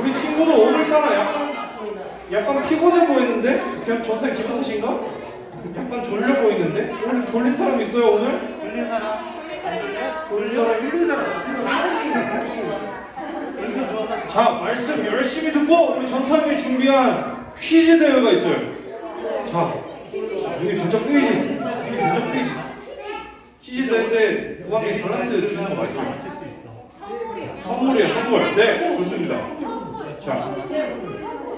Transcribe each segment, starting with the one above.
우리 친구들 오늘따라 약간 약간 피곤해 보이는데? 그냥 전생 기분 탓인가? 약간 졸려 보이는데? 오늘 졸린 사람 있어요 오늘? 졸린 사람? 졸린 사람 졸린 사람. 자 말씀 열심히 듣고 우리 전사님이 준비한 퀴즈 대회가 있어요 자, 자 눈이 번쩍 뜨이지? 눈이 번쩍 뜨이지? 퀴즈 대회 때 부관계 탤런트 주는 거 맞죠? 선물이에요 선물 네 좋습니다 자,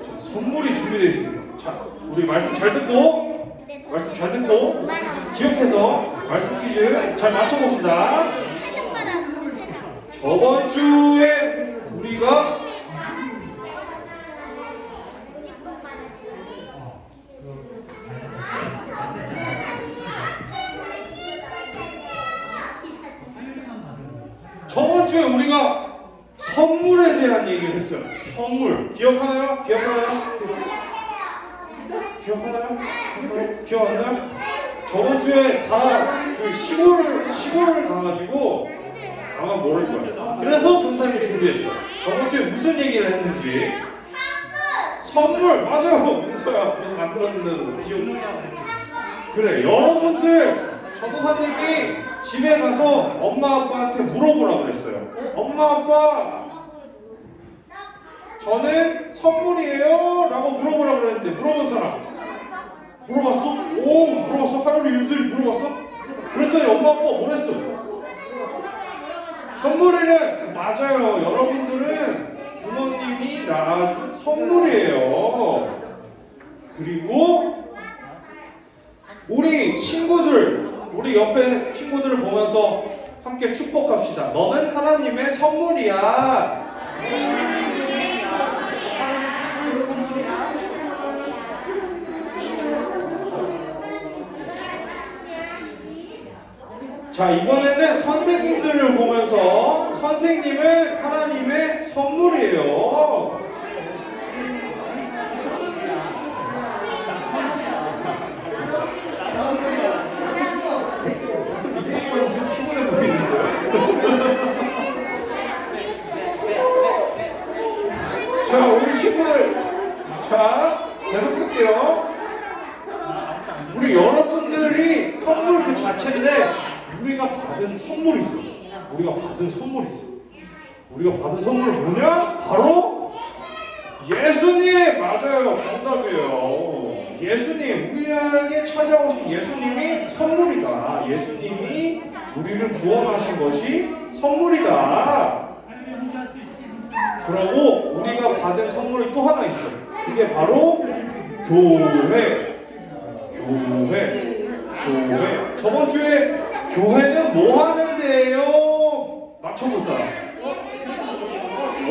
자 선물이 준비되어 있습니다. 자 우리 말씀 잘 듣고 말씀 잘 듣고 기억해서 말씀 퀴즈 잘 맞춰봅시다. 저번 주에 기억하나요? 기억하나요? 기억하나요? 기억 안 나요? 저번 주에 다그 시골을 시골을 가가지고 아마 모를 거예요. 그래서 전사님이 준비했어요. 저번 주에 무슨 얘기를 했는지 선물 맞아요, 민서야. 만들었는데도 기억. 그래, 여러분들 전도사님이 집에 가서 엄마 아빠한테 물어보라 그랬어요. 엄마 아빠 저는 선물이에요? 라고 물어보라 그랬는데 물어본 사람 물어봤어? 오 물어봤어? 하율이 윤슬이 물어봤어? 그랬더니 엄마 아빠가 뭐랬어? 선물이래 맞아요 여러분들은 부모님이 낳아준 선물이에요 그리고 우리 친구들 우리 옆에 친구들을 보면서 함께 축복합시다 너는 하나님의 선물이야 자 이번에는 선생님들을 보면서 선생님은 하나님의 선물이에요. 이 사건 좀 피곤해 보이는데. 자 우리 친구들 자 계속할게요. 우리 여러분들이 선물 그 자체인데 우리가 받은 선물이 있어. 우리가 받은 선물이 있어. 우리가 받은 선물 뭐냐? 바로 예수님 맞아요. 정답이에요. 예수님 우리에게 찾아오신 예수님이 선물이다. 예수님이 우리를 구원하신 것이 선물이다. 그러고 우리가 받은 선물이 또 하나 있어. 그게 바로 교회. 교회. 교회. 저번 주에 교회는 뭐 하는데요? 맞춰볼 사람.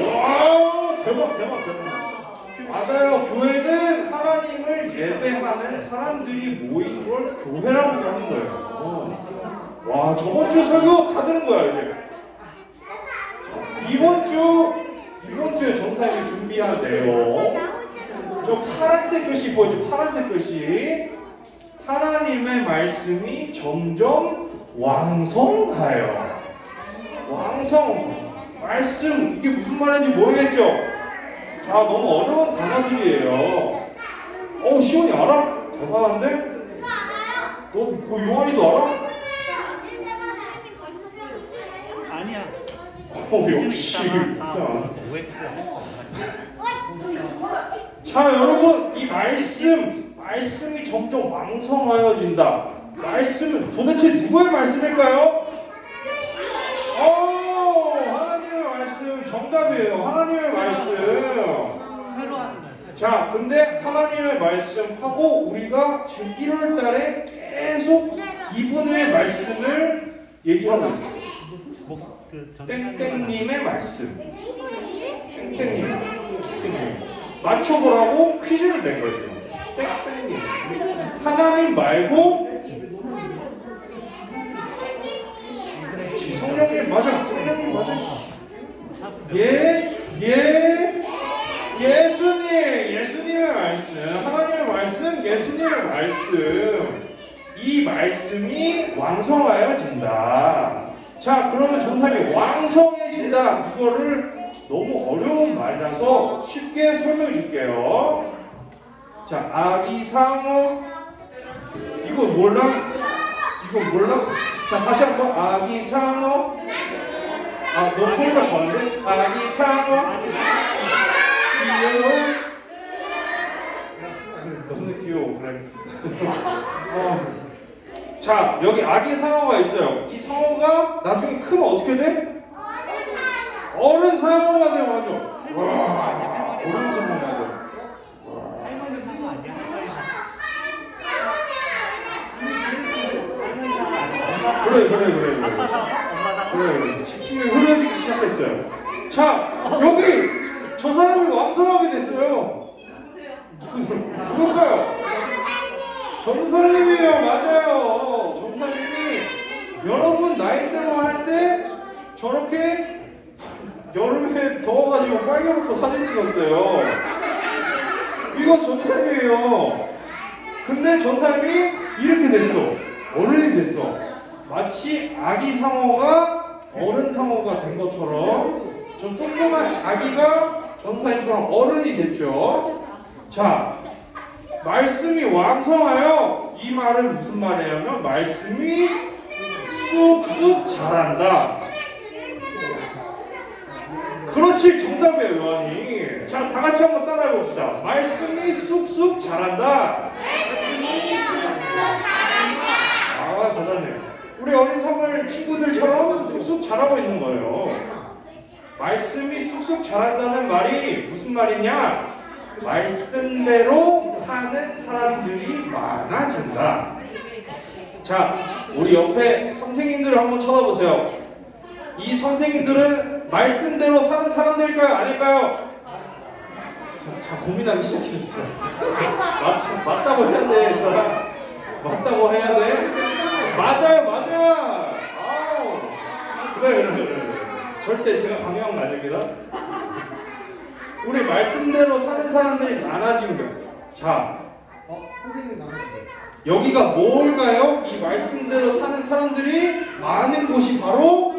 와, 대박, 대박, 대박. 맞아요. 교회는 하나님을 예배하는 사람들이 모인 걸 교회라고 하는 거예요. 와, 저번 주 설교 다 들은 거야, 이제. 이번 주, 이번 주에 정사님이 준비한 내용. 저 파란색 글씨 보이죠? 파란색 글씨. 하나님의 말씀이 점점 왕성하여. 왕성. 말씀. 이게 무슨 말인지 모르겠죠? 자, 너무 어려운 단어들이에요. 어, 시원이 알아? 대단한데? 너, 그 요한이도 알아? 아니야. 어, 역시. 이상하네. OX야. 자 여러분 이 말씀 말씀이 점점 왕성하여진다 말씀은 도대체 누구의 말씀일까요? 어 하나님의 말씀 정답이에요 하나님의 말씀 새로 하는 거야. 자 근데 하나님의 말씀하고 우리가 지금 1월 달에 계속 이분의 말씀을 얘기하고 있어요 뭐, 그 전- 땡땡님의 말씀. 땡땡님. 땡땡님. 맞춰보라고 퀴즈를 낸 거죠. 땡땡님. 하나님 말고 그렇지 성령님 맞아 성령님 맞아. 예, 예, 예수님, 예수님의 말씀, 하나님의 말씀, 예수님의 말씀. 이 말씀이 왕성하여진다. 자, 그러면 전사님 왕성해진다. 이거를 너무 어려운 말이라서 쉽게 설명해 줄게요. 자, 아기 상어. 이거 몰라? 이거 몰라? 자, 다시 한 번 아기 상어. 아, 너 소리가 좋은데? 아기 상어. 귀여워. 너무 귀여워, 그래. 어. 자, 여기 아기 상어가 있어요. 이 상어가 나중에 크면 어떻게 돼? 어른 상어가 돼, 맞아. 와, 어른 상어가 돼. 그래, 그래, 그래? 그래, 그래. 치킨이 흐려지기 시작했어요. 자, 여기 저 사람이 왕성하게 됐어요. 누굴까요? 정선님이에요, 맞아요. 정선님이 여러분 나이대만 할 때 저렇게 여름에 더워가지고 빨개먹고 사진 찍었어요. 이건 정선님이에요. 근데 전사님이 이렇게 됐어. 어른이 됐어. 마치 아기 상어가 어른 상어가 된 것처럼 저 조그만 아기가 전사님처럼 어른이 됐죠. 자, 말씀이 왕성하여 이 말은 무슨 말이냐면 말씀이 쑥쑥 자란다. 그렇지 정답이에요 요한이. 자, 다 같이 한번 따라해 봅시다. 말씀이 쑥쑥 자란다. 아, 잘하네. 우리 어린 성을 친구들처럼 쑥쑥 자라고 있는 거예요. 말씀이 쑥쑥 자란다는 말이 무슨 말이냐? 말씀대로 사는 사람들이 많아진다. 자, 우리 옆에 선생님들 한번 쳐다보세요. 이 선생님들은 말씀대로 사는 사람들일까요? 아닐까요? 자, 고민하기 시작했어요. 맞, 맞다고 해야 돼, 얘들아. 맞다고 해야 돼. 맞아요, 맞아. 아우. 그래, 그래, 그래. 절대 제가 강요한 거 아닙니다. 우리 말씀대로 사는 사람들이 많아진 거예요. 자, 어, 선생님 나왔어요. 여기가 뭘까요? 이 말씀대로 사는 사람들이 많은 곳이 바로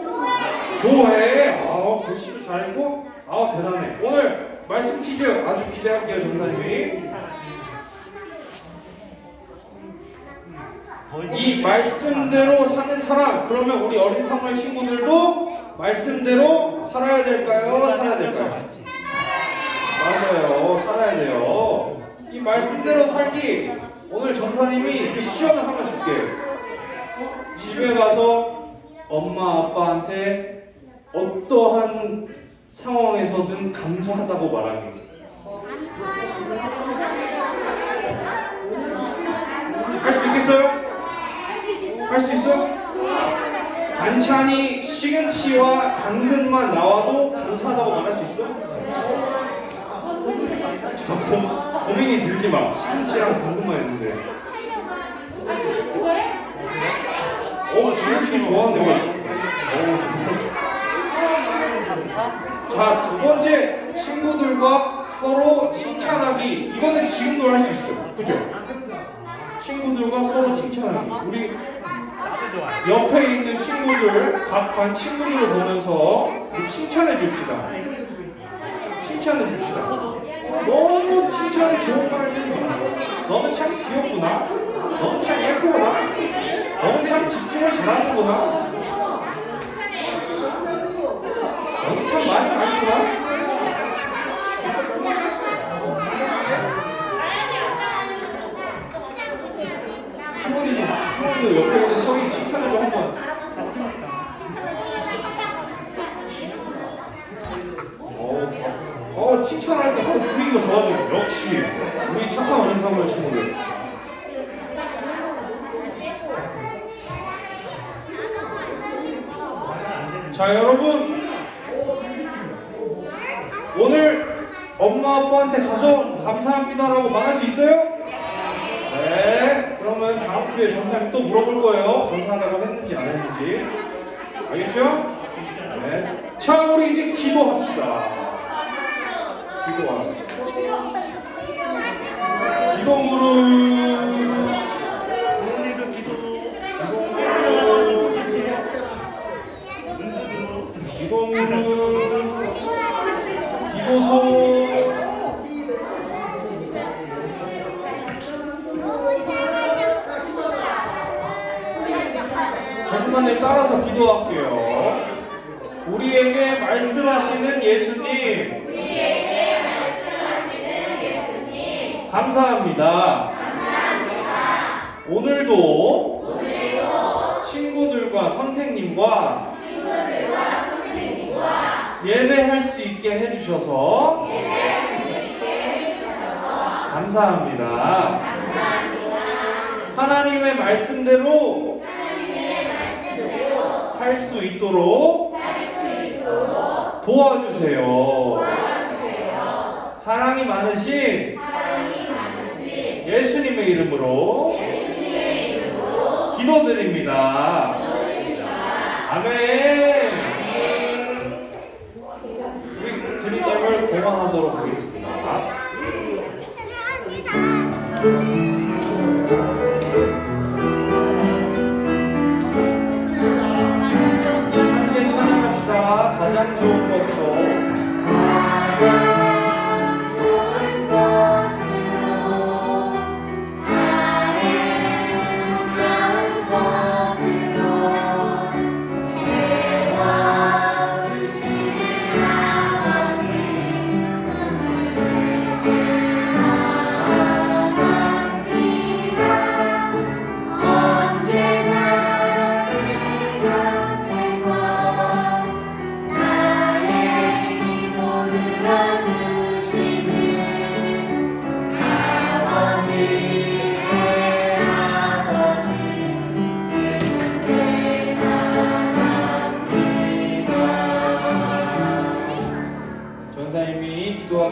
교회. 아, 글씨도 잘 읽고, 아, 대단해. 오늘 말씀 퀴즈 아주 기대할게요, 전사님이. 이 말씀대로 사는 사람, 그러면 우리 어린 사무엘 친구들도 말씀대로 살아야 될까요? 살아야 될까요? 맞아요. 살아야 돼요. 이 말씀대로 살기 오늘 전사님이 미션을 하나 줄게. 집에 가서 엄마 아빠한테 어떠한 상황에서든 감사하다고 말하기. 할 수 있겠어요? 할 수 있어? 반찬이 시금치와 당근만 나와도 감사하다고 말할 수 있어? 저 고, 고민이 들지 마. 시금치랑 당근만 있는데. 오, 시금치 좋아하는데 왜? 자, 두 번째 친구들과 서로 칭찬하기. 이거는 지금도 할 수 있어. 그죠? 친구들과 서로 칭찬하기. 우리. 옆에 있는 친구들, 각반 친구들을 보면서 칭찬해 줍시다. 칭찬해 줍시다. 너무 칭찬이 좋은 말들이 많아. 너는 참 귀엽구나. 너는 참 예쁘구나. 너는 참 집중을 잘하는구나. 너는 참 말이 많구나. 자 여러분 오늘 엄마 아빠한테 가서 감사합니다라고 말할 수 있어요? 네. 그러면 다음 주에 전사님 또 물어볼 거예요. 감사하다고 했는지 안 했는지. 알겠죠? 네. 자 우리 이제 기도합시다. 기도합시다. 기도물은 감사합니다. 오늘도 친구들과 선생님과 예배할 수 있게 해주셔서 감사합니다. 하나님의 말씀대로 살수 있도록 도와주세요. 사랑이 많으신 예수님의 이름으로 기도드립니다. 아멘. 우리 드리님을 공헌하도록 하겠습니다. 함께 찬양합시다. 가장 좋은 것으로. 가장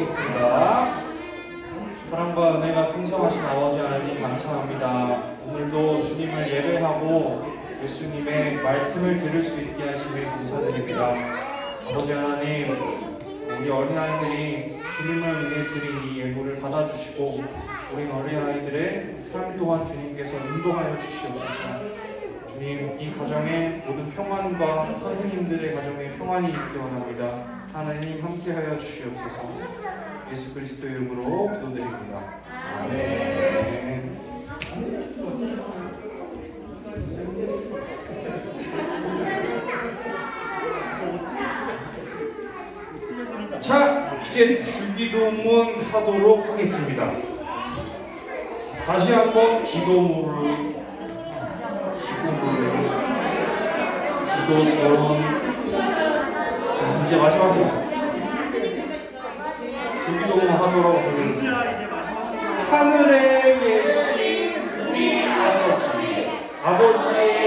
기도하겠습니다. 사랑과 은혜가 풍성하신 아버지 하나님 감사합니다. 오늘도 주님을 예배하고 예수님의 말씀을 들을 수 있게 하심에 감사드립니다. 아버지 하나님, 우리 어린아이들이 주님을 위해 드린 이 예물을 받아주시고 우리 어린아이들의 삶 또한 주님께서 인도하여 주시옵소서. 주님, 이 가정에 모든 평안과 선생님들의 가정에 평안이 있기 원합니다. 하나님 함께하여 주시옵소서. 예수 그리스도 이름으로 기도드립니다. 아멘. 자, 이제 주기도문 하도록 하겠습니다. 다시 한번 기도문을 기도선 자 이제 마지막이에요 준비도 하도록 하겠습니다 하늘에 계신 우리 아버지. 아버지.